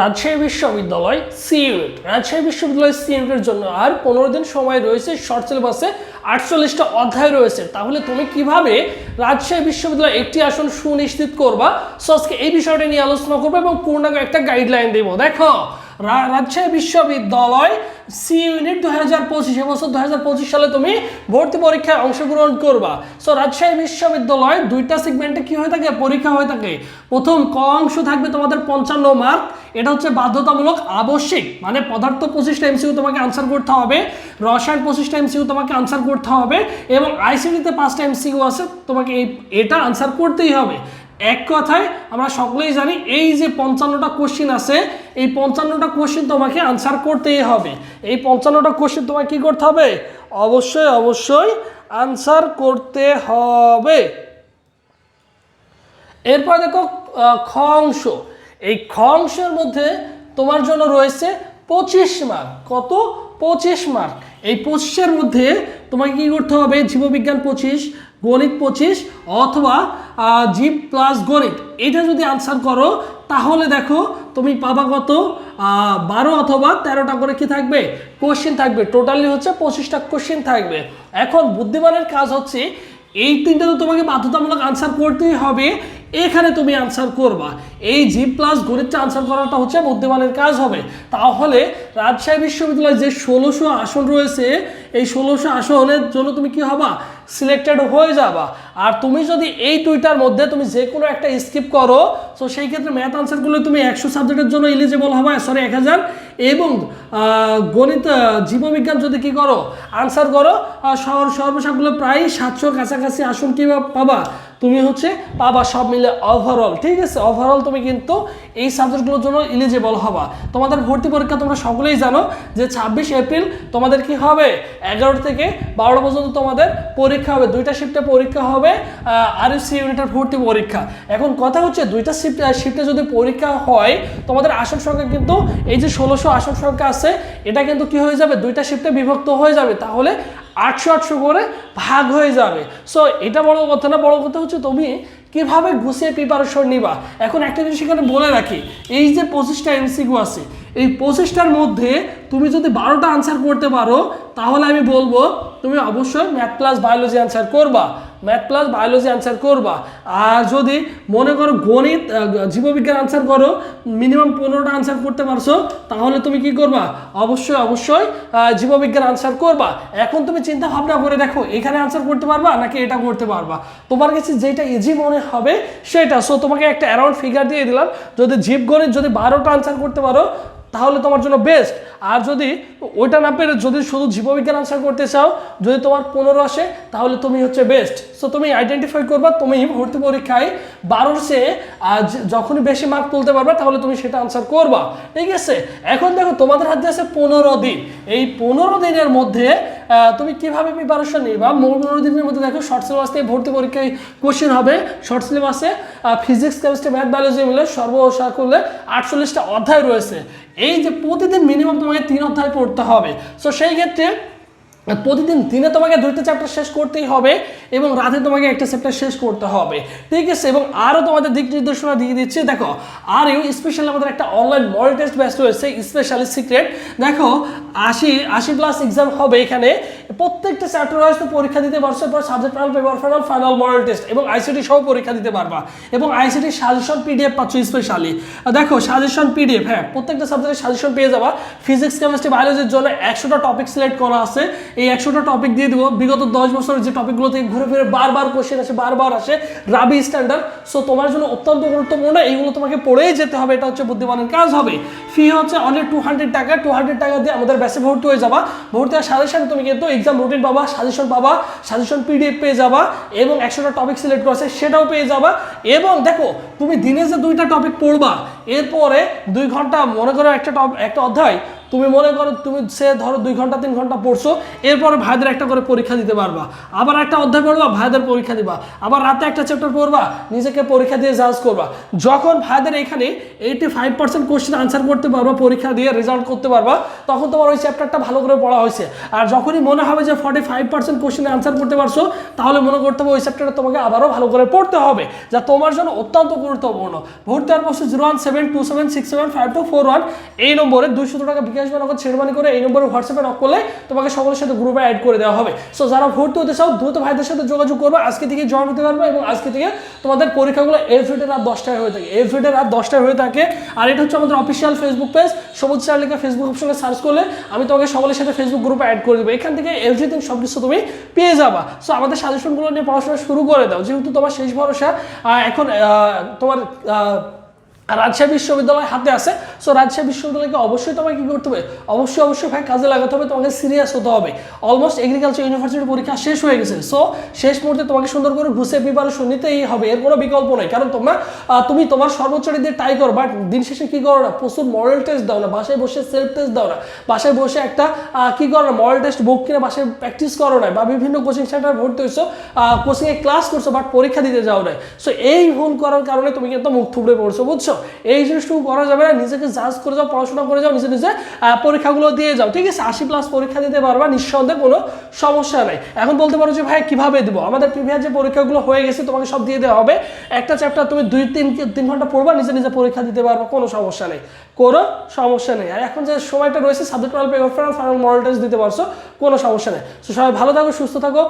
রাজশাহী বিশ্ববিদ্যালয় সি রাজশাহী বিশ্ববিদ্যালয় সি ইউনিটের জন্য আর পনেরো দিন সময় রয়েছে শর্ট সিলেবাসে আটচল্লিশটা অধ্যায় রয়েছে। তাহলে তুমি কীভাবে রাজশাহী বিশ্ববিদ্যালয় একটি আসন সুনিশ্চিত করবা? সো আজকে এই বিষয়টা নিয়ে আলোচনা করব এবং পূর্ণাঙ্গ একটা গাইডলাইন দেবো। দেখো রাজশাহী বিশ্ববিদ্যালয় সি ইউনিট দু হাজার পঁচিশ এবছর দু হাজার পঁচিশ সালে তুমি ভর্তি পরীক্ষায় অংশগ্রহণ করবা। সো রাজশাহী বিশ্ববিদ্যালয় দুইটা সেগমেন্টে কি হয়ে থাকে? পরীক্ষা হয়ে থাকে। প্রথম ক অংশ থাকবে তোমাদের পঞ্চান্ন মার্ক এটা হচ্ছে বাধ্যতামূলক আবশ্যিক। মানে পদার্থ পঁচিশটা এমসিউ তোমাকে আনসার করতে হবে, রসায়ন পঁচিশটা এমসিউ তোমাকে আনসার করতে হবে, এবং আইসিডিতে পাঁচটা এমসিউ আছে, তোমাকে এই, এটা আনসার করতেই হবে। এক কথায় আমরা সকলেই জানি এই যে পঞ্চান্নটা কোশ্চিন আছে, এই পঞ্চান্নটা কোশ্চিন তোমাকে আনসার করতেই হবে। এই পঞ্চান্নটা কোশ্চিন তোমাকে কি করতে হবে? অবশ্যই অবশ্যই আনসার করতে হবে। এরপর দেখো খ অংশ। এই খ অংশের মধ্যে তোমার জন্য রয়েছে পঁচিশ মার্ক কত? পঁচিশ মার্ক এই পঁচিশের মধ্যে তোমাকে কি করতে হবে? জীববিজ্ঞান পঁচিশ গণিত পঁচিশ অথবা জিপ প্লাস গণিত। এটা যদি আনসার করো, তাহলে দেখো তুমি পাবা কত? বারো অথবা তেরোটা করে কি থাকবে? কোশ্চেন থাকবে। টোটালি হচ্ছে পঁচিশটা কোশ্চেন থাকবে। এখন বুদ্ধিমানের কাজ হচ্ছে, এই তিনটা তো তোমাকে বাধ্যতামূলক আনসার করতেই হবে। এখানে তুমি আনসার করবা। এই জি প্লাস গণিতটা আনসার করাটা হচ্ছে বুদ্ধিমানের কাজ হবে। তাহলে রাজশাহী বিশ্ববিদ্যালয়ে যে ষোলোশো আসন রয়েছে, এই ষোলোশো আসনের জন্য তুমি কি হবা? সিলেক্টেড হয়ে যাবা। আর তুমি যদি এই দুইটার মধ্যে তুমি যে কোনো একটা স্কিপ করো, তো সেই ক্ষেত্রে ম্যাথ আনসারগুলো তুমি একশো সাবজেক্টের জন্য এলিজিবল হবে সরি এক হাজার। এবং গণিত জীববিজ্ঞান যদি কি করো আনসার করো সর্বসাগুলো প্রায় সাতশোর কাছাকাছি আসন কি পাবা? তুমি হচ্ছে পাবা সব মিলে ওভারঅল ঠিক আছে? ওভারঅল তুমি কিন্তু এই সাবজেক্টগুলোর জন্য এলিজিবল হবা। তোমাদের ভর্তি পরীক্ষা তোমরা সকলেই জানো যে ছাব্বিশ এপ্রিল তোমাদের কি হবে? এগারো থেকে বারোটা পর্যন্ত তোমাদের পরীক্ষা হবে। দুইটা শিফটে পরীক্ষা হবে আর সি ইউনিটের ভর্তি পরীক্ষা। এখন কথা হচ্ছে দুইটা শিফট শিফটে যদি পরীক্ষা হয়, তোমাদের আসন সংখ্যা কিন্তু এই যে ষোলোশো আসন সংখ্যা আছে, এটা কিন্তু কি হয়ে যাবে? দুইটা শিফটে বিভক্ত হয়ে যাবে। তাহলে আটশো আটশো করে ভাগ হয়ে যাবে। সো এটা বড় কথা না, বড় কথা হচ্ছে তুমি কীভাবে গুছিয়ে প্রিপারেশন নিবা? এখন একটা জিনিস এখানে বলে রাখি, এই যে পঁচিশটা এমসিকিউ আছে, এই পঁচিশটার মধ্যে তুমি যদি বারোটা আনসার করতে পারো, তাহলে আমি বলব তুমি অবশ্যই ম্যাথ প্লাস বায়োলজি আনসার করবা। ম্যাথ প্লাস বায়োলজি আনসার করবা। আর যদি মনে করো গণিত জীববিজ্ঞান আনসার করো মিনিমাম পনেরোটা আনসার করতে পারছ, তাহলে তুমি কি করবা? অবশ্যই অবশ্যই জীববিজ্ঞান আনসার করবা। এখন তুমি চিন্তা ভাবনা করে দেখো, এখানে আনসার করতে পারবা নাকি এটা করতে পারবা? তোমার কাছে যেটা ইজি মনে হবে সেটা। সো তোমাকে একটা অ্যারাউন্ড ফিগার দিয়ে দিলাম। যদি জীব গণিত যদি বারোটা আনসার করতে পারো তাহলে তোমার জন্য বেস্ট আর যদি ওইটা না পেরে যদি শুধু জীববিজ্ঞান আনসার করতে চাও, যদি তোমার পনেরো আসে, তাহলে তুমি হচ্ছে বেস্ট সো তুমি আইডেন্টিফাই করবা, তুমি ভর্তি পরীক্ষায় বারোর সে আজ যখনই বেশি মার্ক তুলতে পারবা, তাহলে তুমি সেটা আনসার করবা। ঠিক আছে? এখন দেখো, তোমাদের হাতে আছে পনেরো দিন। এই পনেরো দিনের মধ্যে তুমি কীভাবে প্রিপারেশন নিবা? পনেরো দিনের মধ্যে দেখো শর্ট সিলেবাস থেকে ভর্তি পরীক্ষায় কোশ্চেন হবে। শর্ট সিলেবাসে ফিজিক্স কেমিস্ট্রি ম্যাথ বায়োলজি মিলে সর্বশা করলে আটচল্লিশটা অধ্যায় রয়েছে। এই যে প্রতিদিন মিনিমাম তোমাকে তিন অধ্যায় পড়তে হবে। সো সেই ক্ষেত্রে প্রতিদিন দিনে তোমাকে দুইটা চ্যাপ্টার শেষ করতেই হবে এবং রাতে তোমাকে একটা চ্যাপ্টার শেষ করতে হবে। ঠিক আছে? এবং আরও তোমাদের দিক নির্দেশনা দিয়ে দিচ্ছি। দেখো, আর ইউ স্পেশালি আমাদের একটা অনলাইন মডেল টেস্ট ব্যাচ রয়েছে স্পেশালি সিক্রেট দেখো, আশি আশি প্লাস এক্সাম হবে এখানে। প্রত্যেকটা চ্যাপ্টার ওয়াইজ তো পরীক্ষা দিতে পারছ এরপর subject final paper final final model test এবং আইসিটি সহ পরীক্ষা দিতে পারবা। এবং আইসিটি সাজেশন পিডিএফ পাচ্ছ স্পেশালি দেখো সাজেশন পিডিএফ হ্যাঁ প্রত্যেকটা সাবজেক্টের সাজেশন পেয়ে যাবা। ফিজিক্স কেমিস্ট্রি বায়োলজির জন্য একশোটা টপিক সিলেক্ট করা আছে। এই একশোটা টপিক দিয়ে দেবো। বিগত দশ বছরের যে টপিকগুলো থেকে ঘুরে ফিরে বারবার কোশ্চেন আসে, বারবার আসে, রাবি স্ট্যান্ডার্ড সো তোমার জন্য অত্যন্ত গুরুত্বপূর্ণ। এইগুলো তোমাকে পড়েই যেতে হবে। এটা হচ্ছে বুদ্ধিমানের কাজ হবে। ফি হচ্ছে অনলি টু হান্ড্রেড টাকা। টু হান্ড্রেড টাকা দিয়ে আমাদের ব্যাচে ভর্তি হয়ে যাবা। ভর্তি হওয়ার সাথে সাথে তুমি কিন্তু এক্সাম রুটিন পাবা সাজেশন পাবা সাজেশন পিডিএফ পেয়ে যাবা এবং একশোটা টপিক সিলেক্ট করেছে সেটাও পেয়ে যাবা। এবং দেখো, তুমি দিনে যে দুইটা টপিক পড়বা, এরপরে দুই ঘণ্টা মনে করো একটা টপ একটা অধ্যায় তুমি মনে করো তুমি সে ধরো দুই ঘণ্টা, তিন ঘণ্টা পড়ছো, এরপরে ভাইদের একটা করে পরীক্ষা দিতে পারবা। আবার একটা অধ্যায় পড়বা, ভাইদের পরীক্ষা দিবা। আবার রাতে একটা চ্যাপ্টার পড়বা, নিজেকে পরীক্ষা দিয়ে জাজ করবা। যখন ভাইদের এখানে eighty five percent question answer করতে পারবা, পরীক্ষা দিয়ে রেজাল্ট করতে পারবা, তখন তোমার ওই চ্যাপ্টারটা ভালো করে পড়া হয়েছে। আর যখনই মনে হবে যে ফর্টি ফাইভ পার্সেন্ট কোশ্চেনে আনসার করতে পারছ, তাহলে মনে করতে হবে ওই চ্যাপ্টারটা তোমাকে আবারও ভালো করে পড়তে হবে, যা তোমার জন্য অত্যন্ত গুরুত্বপূর্ণ। ভর্তি আর বছর zero one seven two seven six seven five two four one এই নম্বরে দুইশো টাকা বিকাশ বা নগদ ছেড়মানি করে এই নম্বরে হোয়াটসঅ্যাপে নক করলে তোমাকে সকলের সাথে গ্রুপে অ্যাড করে দেওয়া হবে। সো যারা ভর্তি হতে চাও, দ্রুত ভাইদের সাথে যোগাযোগ করবে, আজকে থেকে জয়েন হতে পারবে এবং আজকে থেকে তোমাদের পরীক্ষাগুলো এভরিডে রাত দশটায় হয়ে থাকে। এভরিডে রাত দশটায় হয়ে থাকে। আর এটা হচ্ছে আমাদের অফিসিয়াল ফেসবুক পেজ সবুজ চার্লিকা ফেসবুক অপশনে সার্চ করলে আমি তোমাকে সকলের সাথে ফেসবুক গ্রুপে অ্যাড করে দেবো। এখান থেকে এভরিথিং সব কিছু তুমি পেয়ে যাবা। সো আমাদের সাজেশনগুলো নিয়ে পড়াশোনা শুরু করে দাও। যেহেতু তোমার শেষ ভরসা এখন তোমার রাজশাহী বিশ্ববিদ্যালয় হাতে আছে। সো রাজশাহী বিশ্ববিদ্যালয়কে অবশ্যই তোমাকে কি করতে হবে? অবশ্যই অবশ্যই ভাই কাজে লাগাতে হবে, তোমাকে সিরিয়াস হতে হবে। অলমোস্ট এগ্রিকালচার ইউনিভার্সিটির পরীক্ষা শেষ হয়ে গেছে। সো শেষ মুহূর্তে তোমাকে সুন্দর করে ঘুষে প্রিপারেশন নিতেই হবে। এর কোনো বিকল্প নেই। কারণ তোমরা তুমি তোমার সর্বোচ্চ দিয়ে ট্রাই করো বাট দিন শেষে কি করো না? প্রচুর মডেল টেস্ট দাও না। বাসায় বসে সেলফ টেস্ট দাও না। বাসায় বসে একটা কি করো না? মডেল টেস্ট বুক কিনে বাসায় প্র্যাকটিস করো না। বা বিভিন্ন কোচিং সেন্টার ভর্তি হয়েছো কোচিংয়ে ক্লাস করছ বাট পরীক্ষা দিতে যাও না সো এই ভুল করার কারণে তুমি কিন্তু মুখ থুবড়ে পড়ছো, বুঝছ? এই জিনিসটুকু করা যাবে না, নিজেকে জাজ করে যাও, পড়াশোনা করে যাও, নিজে নিজে পরীক্ষাগুলো দিয়ে যাও, ঠিক আছে? আশি প্লাস পরীক্ষা দিতে পারবা, নিঃসন্দেহে কোনো সমস্যা নেই। এখন বলতে পারো যে, ভাই, কীভাবে দেবো? আমাদের প্রিভিয়াস যে পরীক্ষাগুলো হয়ে গেছে, তোমাকে সব দিয়ে দেওয়া হবে। একটা চ্যাপ্টার তুমি দুই, তিন তিন ঘণ্টা পড়বা, নিজে নিজে পরীক্ষা দিতে পারবা, কোনো সমস্যা নেই। কোনো সমস্যা নেই। আর এখন যে সময়টা রয়েছে subject paper final model test দিতে পারছ, কোনো সমস্যা নেই। তো সবাই ভালো থাকো, সুস্থ থাকো